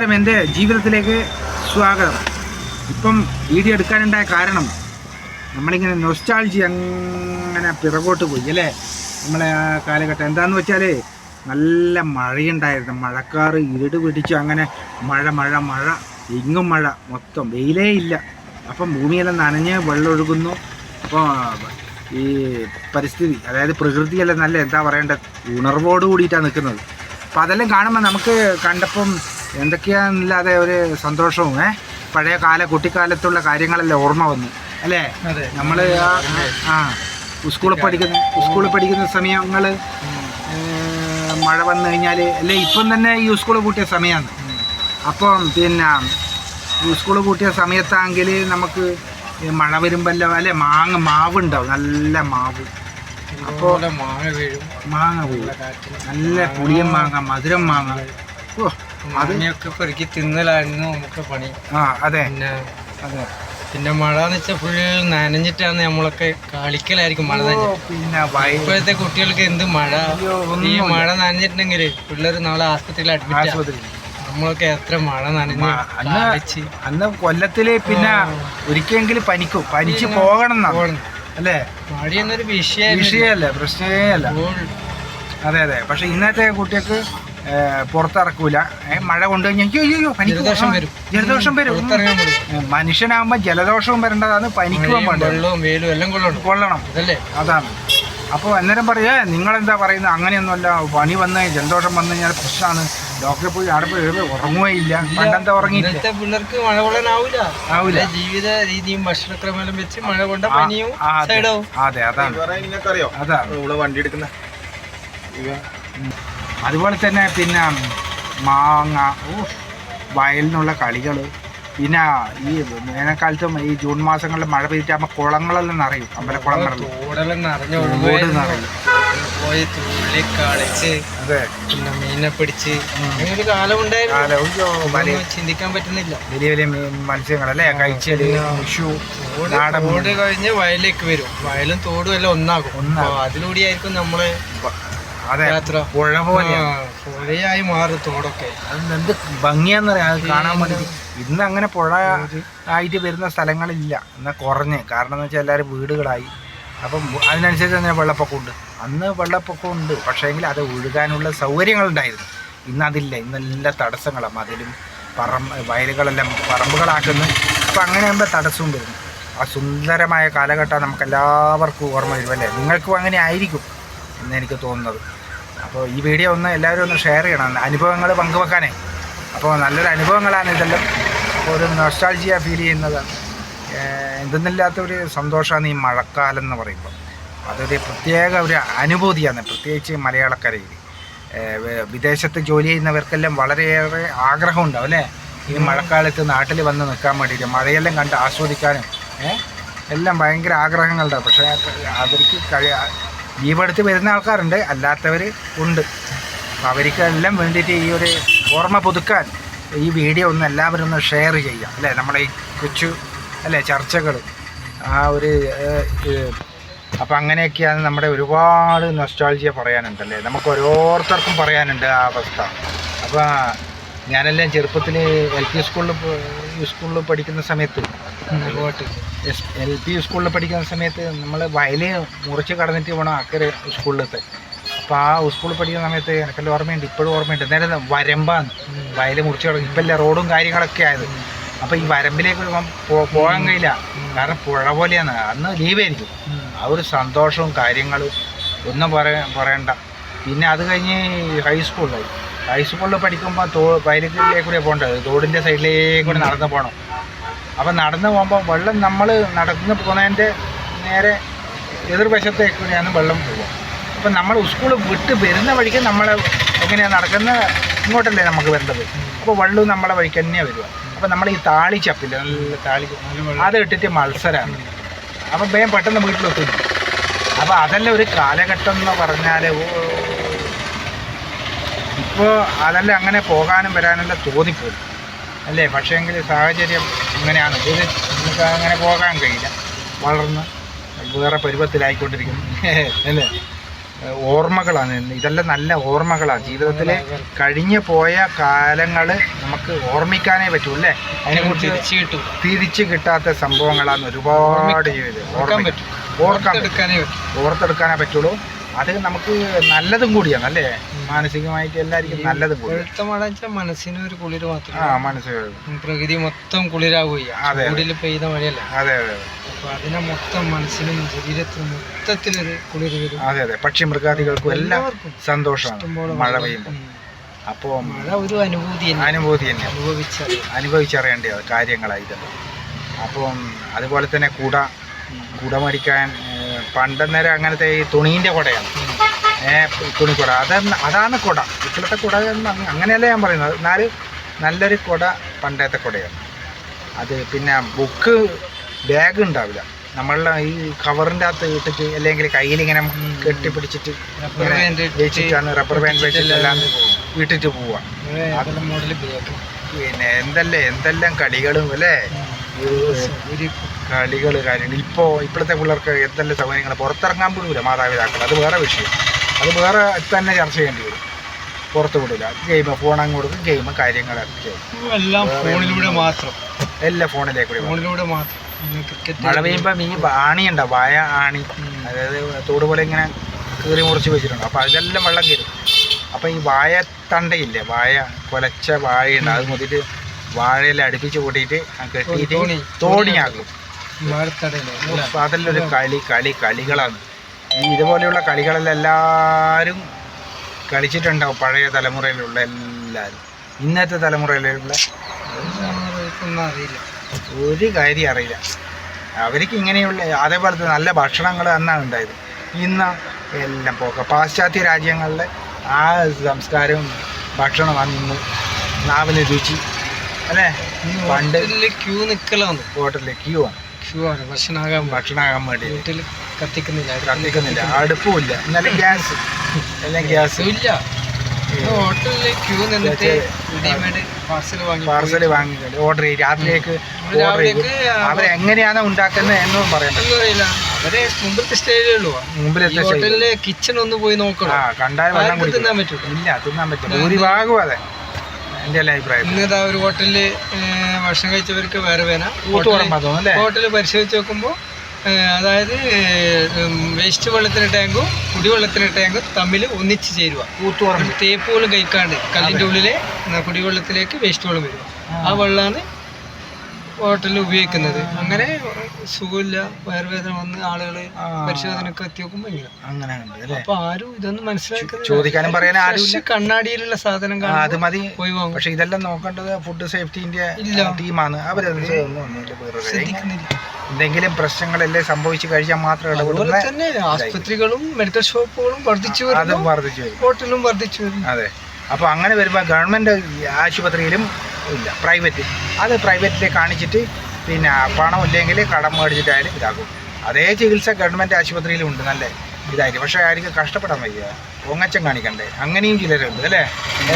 നമസ്കാരം. എന്റെ ജീവിതത്തിലേക്ക് സ്വാഗതം. ഇപ്പം വീഡിയോ എടുക്കാനുണ്ടായ കാരണം നമ്മളിങ്ങനെ നൊസ്റ്റാൾജി അങ്ങനെ പിറകോട്ട് പോയി അല്ലേ? നമ്മളെ ആ കാലഘട്ടം എന്താന്ന് വെച്ചാൽ നല്ല മഴയുണ്ടായിരുന്നു. മഴക്കാറ് ഇരുട് പിടിച്ചു അങ്ങനെ മഴ മഴ മഴ ഇങ്ങും മഴ മൊത്തം വെയിലേ ഇല്ല. അപ്പം ഭൂമിയെല്ലാം നനഞ്ഞ് വെള്ളമൊഴുകുന്നു. അപ്പോൾ ഈ പരിസ്ഥിതി അതായത് പ്രകൃതിയെല്ലാം നല്ല എന്താ പറയേണ്ടത്? ഉണർവോട് കൂടിയിട്ടാണ് നിൽക്കുന്നത്. അപ്പോൾ അതെല്ലാം കാണുമ്പോൾ നമുക്ക് കണ്ടപ്പം എന്തൊക്കെയാണെന്നില്ലാതെ ഒരു സന്തോഷവും ഏ? പഴയ കാല കുട്ടിക്കാലത്തുള്ള കാര്യങ്ങളെല്ലാം ഓർമ്മ വന്നു. അല്ലേ? നമ്മൾ ആ സ്കൂളിൽ പഠിക്കുന്ന സ്കൂളിൽ പഠിക്കുന്ന സമയങ്ങൾ മഴ വന്നു കഴിഞ്ഞാൽ അല്ലേ? ഇപ്പം തന്നെ ഈ സ്കൂൾ കൂട്ടിയ സമയമാണ് അപ്പം പിന്നെ സ്കൂൾ കൂട്ടിയ സമയത്താണെങ്കിൽ നമുക്ക് മഴ വരുമ്പല്ലോ അല്ലെ? മാങ്ങ മാവ് ഉണ്ടാവും നല്ല മാവ്. അപ്പോൾ മാങ്ങ വീഴും. മാങ്ങ വീഴും. നല്ല പുളിയൻ മാങ്ങ മധുരം മാങ്ങ. ഓ പെറുക്കി തിന്നലായിരുന്നു നമുക്ക് പണി. ആ അതെ. പിന്നെ അതെ. പിന്നെ മഴ എന്ന് വെച്ചാൽ ഫുൾ നനഞ്ഞിട്ടാണ് നമ്മളൊക്കെ കളിക്കലായിരിക്കും മഴ നനഞ്ഞു. പിന്നെ ഇപ്പോഴത്തെ കുട്ടികൾക്ക് എന്ത് മഴ? ഈ മഴ നനഞ്ഞിട്ടുണ്ടെങ്കിൽ പിള്ളേർ നാളെ ആസ്പത്രിയിൽ അഡ്മിറ്റ് നമ്മളൊക്കെ എത്ര മഴ നനഞ്ഞു അന്ന് അന്ന് കൊല്ലത്തിൽ പിന്നെ ഒരിക്കലെങ്കിലും പനിക്കും. പനിച്ച് പോകണം. അല്ലേ? മഴ എന്നൊരു വിഷയല്ലേ. പ്രശ്നമേ അല്ല. അതെ അതെ. പക്ഷെ ഇന്നത്തെ കുട്ടികൾക്ക് പുറത്തിറക്കൂല. മഴ കൊണ്ടു കഴിഞ്ഞാൽ പനിക്കും ജലദോഷം വരും. ജലദോഷം മനുഷ്യനാകുമ്പോ ജലദോഷവും വരേണ്ടതാണ് പനിക്കുവാൻ വെള്ളവും വെയിലും എല്ലാം കൊള്ളണം. കൊള്ളണം. അതല്ലേ? അതാണ്. അപ്പോൾ അന്നേരം പറയാ നിങ്ങളെന്താ പറയുന്നത്? അങ്ങനെയൊന്നുമല്ല. പണി വന്ന് ജലദോഷം വന്നു കഴിഞ്ഞാൽ പ്രശ്നമാണ്. ഡോക്ടറെ പോയി അവിടെ പോയി ഉറങ്ങുകയില്ല പണ്ടെന്താ ഉറങ്ങിയില്ല? പിള്ളേർക്ക് മഴ കൊള്ളാനാവില്ല ജീവിത രീതിയും ഭക്ഷണക്രമം വെച്ച് മഴ കൊണ്ട പനിയും അതെ. അതാണ്. അതാണ്. ഇവിടെ വണ്ടി എടുക്കുന്ന അതുപോലെ തന്നെ പിന്നെ മാങ്ങ ഓ വയലിൽ നിന്നുള്ള കളികൾ പിന്നെ ഈ വേനൽക്കാലത്തും ഈ ജൂൺ മാസങ്ങളിൽ മഴ പെയ്തിട്ടാകുമ്പോൾ കുളങ്ങളെല്ലാം നിറയും. അമ്പലക്കുളം. നിറയും. പോയി തുള്ളി കളിച്ച് പിന്നെ മീനെ പിടിച്ച്. ഒരു കാലം ഉണ്ടായിരുന്നു. ചിന്തിക്കാൻ പറ്റുന്നില്ല. വലിയ വലിയ മത്സ്യങ്ങളല്ലേ? കഴിച്ചൽ വിഷു തോട് കഴിഞ്ഞ് വയലിലേക്ക് വരും. വയലും തോടും എല്ലാം ഒന്നാകും. ഒന്നാകും. ആയിരിക്കും അതിലൂടെയായിരിക്കും നമ്മളെ യാത്ര. പുഴ പോലെയാണ് ആ, പുഴയായി മാറി തോടൊക്കെ. അത് എന്ത് ഭംഗിയാന്നറിയാം അത് കാണാൻ വേണ്ടി. ഇന്ന് അങ്ങനെ പുഴ ആയിട്ട് വരുന്ന സ്ഥലങ്ങളില്ല. എന്നാൽ കുറഞ്ഞ്. കാരണം എന്ന് വെച്ചാൽ എല്ലാവരും വീടുകളായി. അപ്പം അതിനനുസരിച്ച് തന്നെ വെള്ളപ്പൊക്കമുണ്ട് അന്ന് വെള്ളപ്പൊക്കം ഉണ്ട്. പക്ഷേങ്കിൽ അത് ഒഴുകാനുള്ള സൗകര്യങ്ങളുണ്ടായിരുന്നു ഇന്ന് അതില്ല. ഇന്നെല്ലാം തടസ്സങ്ങളാണ് മതിലും പറം വയലുകളെല്ലാം പറമ്പുകളാക്കുന്നു. അപ്പം അങ്ങനെ ആകുമ്പോൾ തടസ്സവും വരുന്നു. ആ സുന്ദരമായ കാലഘട്ടം നമുക്ക് എല്ലാവർക്കും ഓർമ്മ വരുമല്ലേ നിങ്ങൾക്കും അങ്ങനെ ആയിരിക്കും എന്നെനിക്ക് തോന്നുന്നത്. അപ്പോൾ ഈ വീഡിയോ ഒന്ന് എല്ലാവരും ഒന്ന് ഷെയർ ചെയ്യണം. അനുഭവങ്ങൾ പങ്കുവെക്കാനേ. അപ്പോൾ നല്ലൊരു അനുഭവങ്ങളാണ് ഇതെല്ലാം. അപ്പോൾ ഒരു നൊസ്റ്റാൾജിയ ഫീൽ ചെയ്യുന്നത്. എന്തെന്നില്ലാത്ത ഒരു സന്തോഷമാണ് ഈ മഴക്കാലം എന്ന് പറയുമ്പോൾ. അതൊരു പ്രത്യേക ഒരു അനുഭൂതിയാണ്. പ്രത്യേകിച്ച് മലയാളക്കരയിൽ. വിദേശത്ത് ജോലി ചെയ്യുന്നവർക്കെല്ലാം വളരെയേറെ ആഗ്രഹമുണ്ടാവും അല്ലേ? ഈ മഴക്കാലത്ത് നാട്ടിൽ വന്ന് നിൽക്കാൻ വേണ്ടിയിട്ട് മഴയെല്ലാം കണ്ട് ആസ്വദിക്കാനും എല്ലാം ഭയങ്കര ആഗ്രഹങ്ങളുണ്ടാവും. പക്ഷേ അവർക്ക് ലീവെടുത്ത് വരുന്ന ആൾക്കാരുണ്ട് അല്ലാത്തവർ ഉണ്ട്. അവർക്കെല്ലാം വേണ്ടിയിട്ട് ഈ ഒരു ഓർമ്മ പുതുക്കാൻ ഈ വീഡിയോ ഒന്ന് എല്ലാവരും ഒന്ന് ഷെയർ ചെയ്യാം അല്ലേ? നമ്മുടെ ഈ കൊച്ചു അല്ലേ ചർച്ചകൾ ആ ഒരു അപ്പം അങ്ങനെയൊക്കെയാണ് നമ്മുടെ ഒരുപാട് നൊസ്റ്റാൾജിയ പറയാനുണ്ടല്ലേ നമുക്ക് ഓരോരുത്തർക്കും പറയാനുണ്ട് ആ അവസ്ഥ. അപ്പോൾ ഞാനെല്ലാം ചെറുപ്പത്തിൽ എൽ പി സ്കൂളിൽ സ്കൂളിൽ പഠിക്കുന്ന സമയത്ത് എൽ പി സ്കൂളിൽ പഠിക്കുന്ന സമയത്ത് നമ്മൾ വയലിൽ മുറിച്ച് കടന്നിട്ട് പോകണം അക്കരെ സ്കൂളിലത്തെ. അപ്പോൾ ആ സ്കൂളിൽ പഠിക്കുന്ന സമയത്ത് എനിക്കെല്ലാം ഓർമ്മയുണ്ട് ഇപ്പോഴും ഓർമ്മയുണ്ട്. നേരെ വരമ്പാണ് വയൽ മുറിച്ച് കടന്നു. ഇപ്പം എല്ലാം റോഡും കാര്യങ്ങളൊക്കെ ആയത്. അപ്പോൾ ഈ വരമ്പിലേക്ക് പോകാൻ കഴിയില്ല. കാരണം പുഴ പോലെയാണ്. അന്ന് ലീവായിരിക്കും ആ ഒരു സന്തോഷവും കാര്യങ്ങളും ഒന്നും പറയ പറയണ്ട. പിന്നെ അത് കഴിഞ്ഞ് ഹൈസ്കൂളിലായി ഹൈസ്കൂളിൽ പഠിക്കുമ്പോൾ തോ വയലിലേക്കൂടെ പോകേണ്ടത് തോടിന്റെ സൈഡിലേക്കൂടെ നടന്ന് പോകണം അപ്പം നടന്നു പോകുമ്പോൾ വെള്ളം നമ്മൾ നടന്ന് പോകുന്നതിന്റെ നേരെ എതിർവശത്തേക്ക് കൂടിയാണ് വെള്ളം പോവുക അപ്പം നമ്മൾ സ്കൂൾ വിട്ട് വരുന്ന വഴിക്ക് നമ്മൾ എങ്ങനെയാണ് നടക്കുന്ന ഇങ്ങോട്ടല്ലേ നമുക്ക് വരേണ്ടത് അപ്പോൾ വെള്ളം നമ്മളെ വഴിക്ക് തന്നെയാണ് വരിക. അപ്പം നമ്മൾ ഈ താളി ചപ്പില്ല? നല്ല താളി അത് ഇട്ടിട്ട് മത്സരമാണ് അപ്പം വേഗം പെട്ടെന്ന് വീട്ടിലെത്തുന്നു അപ്പോൾ അതെല്ലാം ഒരു കാലഘട്ടം എന്ന് പറഞ്ഞാൽ ഇപ്പോൾ അതെല്ലാം അങ്ങനെ പോകാനും വരാനെല്ലാം തോന്നിപ്പോയി. അല്ലേ? പക്ഷേങ്കിൽ സാഹചര്യം ഇങ്ങനെയാണ്. ഇത് നമുക്ക് അങ്ങനെ പോകാൻ കഴിയില്ല. വളർന്ന് വേറെ പരുവത്തിലായിക്കൊണ്ടിരിക്കുന്നു. അല്ലേ? ഓർമ്മകളാണ്. ഇതെല്ലാം നല്ല ഓർമ്മകളാണ്. ജീവിതത്തിൽ കഴിഞ്ഞു പോയ കാലങ്ങൾ നമുക്ക് ഓർമ്മിക്കാനേ പറ്റൂ അല്ലേ? അതിനെക്കുറിച്ച് തിരിച്ചു കിട്ടും. തിരിച്ചു കിട്ടാത്ത സംഭവങ്ങളാണ് ഒരുപാട് ജീവിതം. ഓർക്കാൻ പറ്റും. ഓർക്കാൻ ഓർത്തെടുക്കാനേ പറ്റുള്ളൂ. അത് നമുക്ക് നല്ലതും കൂടിയാണ് അല്ലേ? മാനസികമായിട്ട് എല്ലാവർക്കും നല്ലതും കൂടി മനസ്സിന് ഒരു കുളിര് ആ മാത്രം മനസ്സിലായി പ്രകൃതി മൊത്തം കുളിരാവുകയാണ് അതെ, അതെ. ചൂടിൽ പെയ്ത മഴയല്ല? അതെ അതെ അപ്പൊ അതിനെ മൊത്തം മനസ്സിനും ശരീരത്തിനും മൊത്തത്തിലൊരു കുളിര് വരും. അതെ അതെ. പക്ഷി മൃഗാദികൾക്കും എല്ലാം എല്ലാവർക്കും സന്തോഷമാണ് മഴ. പെയ്യുമ്പോൾ. അപ്പോൾ മഴ ഒരു അനുഭൂതി അനുഭൂതി തന്നെ. അനുഭവിച്ച അനുഭവിച്ചറിയേണ്ടത് കാര്യങ്ങളാണ് ഇതെല്ലാം അപ്പം അതുപോലെ തന്നെ കുട കുട മേടിക്കാൻ ഏഹ്, പണ്ടന്നേരം അങ്ങനത്തെ ഈ തുണീന്റെ കുടയാണ്. ഏഹ് തുണിക്കുട. അത അതാണ് കുട. ഇപ്പോഴത്തെ കുട എന്ന് അങ്ങ- അങ്ങനെയല്ല ഞാൻ പറയുന്നത്. എന്നാൽ നല്ലൊരു കുട പണ്ടത്തെ കുടയാണ്. അത് പിന്നെ ബുക്ക് ബാഗ് ഉണ്ടാവില്ല. നമ്മളുടെ ഈ കവറിന്റെ അകത്ത് ഇട്ടിട്ട് അല്ലെങ്കിൽ കയ്യിൽ ഇങ്ങനെ കെട്ടിപ്പിടിച്ചിട്ട് വെച്ചിട്ടാണ് റബ്ബർ ബാൻഡ് വെച്ചിട്ടെല്ലാം ഇട്ടിട്ട് പോവാം അതെല്ലാം മോഡൽ ബാഗ് പിന്നെ എന്തെല്ലാം എന്തെല്ലാം കളികളും അല്ലേ? ഒരു കളികൾ കാര്യങ്ങൾ ഇപ്പോൾ ഇപ്പോഴത്തെ പിള്ളേർക്ക് എന്തെല്ലാം സൗകര്യങ്ങൾ പുറത്തിറങ്ങാൻ വിടൂല മാതാപിതാക്കൾ അത് വേറെ വിഷയം. അത് വേറെ തന്നെ ചർച്ച ചെയ്യേണ്ടി വരും. പുറത്ത് വിടില്ല. ഗെയിം ഫോൺ അങ്ങ് കൊടുക്കും ഗെയിം കാര്യങ്ങളൊക്കെ. എല്ലാം ഫോണിലൂടെ മാത്രം. എല്ലാ ഫോണിലേക്ക് ഫോണിലൂടെ മാത്രം. മഴ പെയ്യുമ്പോൾ ഈ ആണി ഉണ്ടാവും വായ ആണി. അതായത് തോട് പോലെ ഇങ്ങനെ കീറി മുറിച്ച് വെച്ചിട്ടുണ്ട്. അപ്പോൾ അതിലെല്ലാം വെള്ളം കയറും. അപ്പോൾ ഈ വായ തണ്ടയില്ലേ? വായ കൊലച്ച വായ ഉണ്ട്. അത് മുതിട്ട് വാഴയെല്ലാം അടുപ്പിച്ച് കൂട്ടിയിട്ട് കെട്ടിയിട്ട് തോണിയാക്കും. അതിലൊരു അപ്പോൾ അതെല്ലാം ഒരു കളി കളി കളികളാണ്. ഈ ഇതുപോലെയുള്ള കളികളെല്ലാം എല്ലാവരും കളിച്ചിട്ടുണ്ടാവും പഴയ തലമുറയിലുള്ള എല്ലാവരും ഇന്നത്തെ തലമുറയിലുള്ള ഒരു കാര്യം അറിയില്ല. അവർക്ക് ഇങ്ങനെയുള്ള അതേപോലത്തെ നല്ല ഭക്ഷണങ്ങൾ അന്നാണ് ഉണ്ടായത്. ഇന്ന് എല്ലാം പോക്ക പാശ്ചാത്യ രാജ്യങ്ങളിലെ ആ സംസ്കാരവും ഭക്ഷണമാണ് ഇന്ന് നാവിന് രുചി അല്ലേ? പണ്ട് ക്യൂ നിക്കലാന്ന് ഹോട്ടലിൽ ക്യൂ ആണ്. ക്യൂ ആണ്. ഭക്ഷണമാകാൻ ഭക്ഷണമാകാൻ വേണ്ടി. വീട്ടിൽ കത്തിക്കുന്നില്ല. കത്തിക്കുന്നില്ല. അടുപ്പുമില്ല എന്നാലും ഗ്യാസ്. എല്ലാം ഗ്യാസ്? ഇല്ല. ഹോട്ടലിൽ ക്യൂ നിന്നിട്ട് പാർസൽ വാങ്ങി പാർസൽ വാങ്ങി ഓർഡർ ചെയ്യും രാത്രിയിലേക്ക് ഓർഡർ അവരെങ്ങനെയാണ് ഉണ്ടാക്കുന്നത് എന്നും പറയാൻ പറ്റും അറിയില്ല. അവരെ മുമ്പത്തെ സ്റ്റൈലേ ഉള്ളൂ. മുമ്പിലത്തെ ഹോട്ടലിലെ കിച്ചൺ ഒന്ന് പോയി ആ നോക്കണം കണ്ടാൽ വെള്ളം ആർക്കും തിന്നാൻ പറ്റും ഇല്ല തിന്നാൻ പറ്റില്ല. ഭൂരിഭാഗവും അതെ. എന്റെ എല്ലാം അഭിപ്രായം? ഇന്നതാ ഒരു ഹോട്ടലിൽ ഭക്ഷണം കഴിച്ചവർക്ക് വേറെ വേന ഹോട്ടലിൽ പരിശോധിച്ച് നോക്കുമ്പോൾ അതായത് വേസ്റ്റ് വെള്ളത്തിന് ടാങ്കും കുടിവെള്ളത്തിന് ടാങ്കും തമ്മിൽ ഒന്നിച്ച് ചേരുക തേപ്പ് പോലും കഴിക്കാണ്ട് കല്ലിന്റെ ഉള്ളിലെ കുടിവെള്ളത്തിലേക്ക് വേസ്റ്റ് വെള്ളം വരും. ആ. വെള്ളമാണ് ഹോട്ടലിൽ ഉപയോഗിക്കുന്നത്. അങ്ങനെ സുഖമില്ല വയറുവേദന വന്ന് ആളുകൾ. പരിശോധനക്ക് എത്തി നോക്കുമ്പോൾ ഇങ്ങനെ. അങ്ങനെ അപ്പൊ ആരും ഇതൊന്നും മനസ്സിലാക്കുന്നത് ചോദിക്കാനും പറയാനും ആരും കണ്ണാടിയിലുള്ള സാധനം അത് മതി. പോയി വാങ്ങും. പക്ഷെ ഇതെല്ലാം നോക്കേണ്ടത് ഫുഡ് സേഫ്റ്റിന്റെ ടീമാണ്. കാര്യം. ശ്രദ്ധിക്കുന്നില്ല. എന്തെങ്കിലും പ്രശ്നങ്ങളല്ലേ സംഭവിച്ചു കഴിഞ്ഞാൽ മാത്രമേ അതുപോലെ തന്നെ ആസ്പത്രികളും മെഡിക്കൽ ഷോപ്പുകളും വർദ്ധിച്ചു അതും വരുന്നു. വർദ്ധിച്ചു വരും. ഹോട്ടലും വർദ്ധിച്ചു വരും അതെ. അപ്പോൾ അങ്ങനെ വരുമ്പോൾ ഗവൺമെന്റ് ആശുപത്രിയിലും ഇല്ല. പ്രൈവറ്റ് അത് പ്രൈവറ്റിൽ കാണിച്ചിട്ട് പിന്നെ പണം ഇല്ലെങ്കിൽ കടം മേടിച്ചിട്ടായാലും ഇതാക്കും. അതേ ചികിത്സ ഗവൺമെന്റ് ആശുപത്രിയിലും ഉണ്ട്. നല്ല ഇതായിരിക്കും പക്ഷേ ആയിരിക്കും കഷ്ടപ്പെടാൻ വയ്യ. പൊങ്ങച്ചം കാണിക്കണ്ടേ. അങ്ങനെയും ചിലരുണ്ട് അല്ലേ?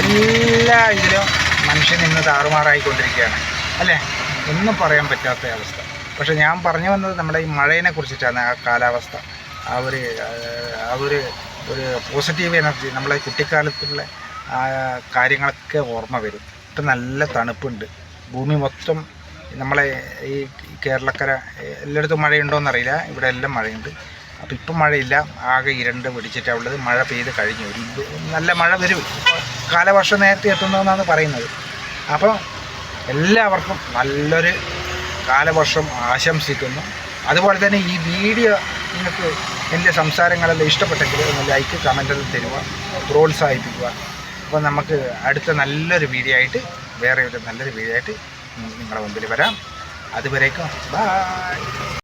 എല്ലാ ഇതിലും മനുഷ്യൻ ഇന്ന് താറുമാറായിക്കൊണ്ടിരിക്കുകയാണ്. അല്ലേ? ഒന്നും പറയാൻ പറ്റാത്ത അവസ്ഥ. പക്ഷേ ഞാൻ പറഞ്ഞു വന്നത് നമ്മുടെ ഈ മഴയെ കുറിച്ചിട്ടാണ് ആ കാലാവസ്ഥ. ആ ഒരു ആ ഒരു ഒരു പോസിറ്റീവ് എനർജി നമ്മളെ കുട്ടിക്കാലത്തുള്ള കാര്യങ്ങളൊക്കെ ഓർമ്മ വരും. ഇപ്പം നല്ല തണുപ്പുണ്ട്. ഭൂമി മൊത്തം നമ്മളെ ഈ കേരളക്കര എല്ലായിടത്തും മഴയുണ്ടോയെന്നറിയില്ല ഇവിടെ എല്ലാം മഴയുണ്ട്. അപ്പോൾ ഇപ്പം മഴയില്ല. ആകെ ഇരണ്ട് പിടിച്ചിട്ടാണ് ഉള്ളത്. മഴ പെയ്ത് കഴിഞ്ഞു. നല്ല മഴ വരും. കാലവർഷം നേരത്തെ എത്തുന്നതെന്നാണ് പറയുന്നത്. അപ്പോൾ എല്ലാവർക്കും നല്ലൊരു കാലവർഷം ആശംസിക്കുന്നു. അതുപോലെ തന്നെ ഈ വീഡിയോ നിങ്ങൾക്ക് എന്റെ സംസാരങ്ങളെല്ലാം ഇഷ്ടപ്പെട്ടെങ്കിൽ ഒന്ന് ലൈക്ക് കമന്റെല്ലാം തരുക. പ്രോത്സാഹിപ്പിക്കുക. അപ്പോൾ നമുക്ക് അടുത്ത നല്ലൊരു വീഡിയോ ആയിട്ട് വേറെ ഒരു നല്ലൊരു വീഡിയോ ആയിട്ട് നിങ്ങളുടെ മുമ്പിൽ വരാം. അതുവരേക്കും ബൈ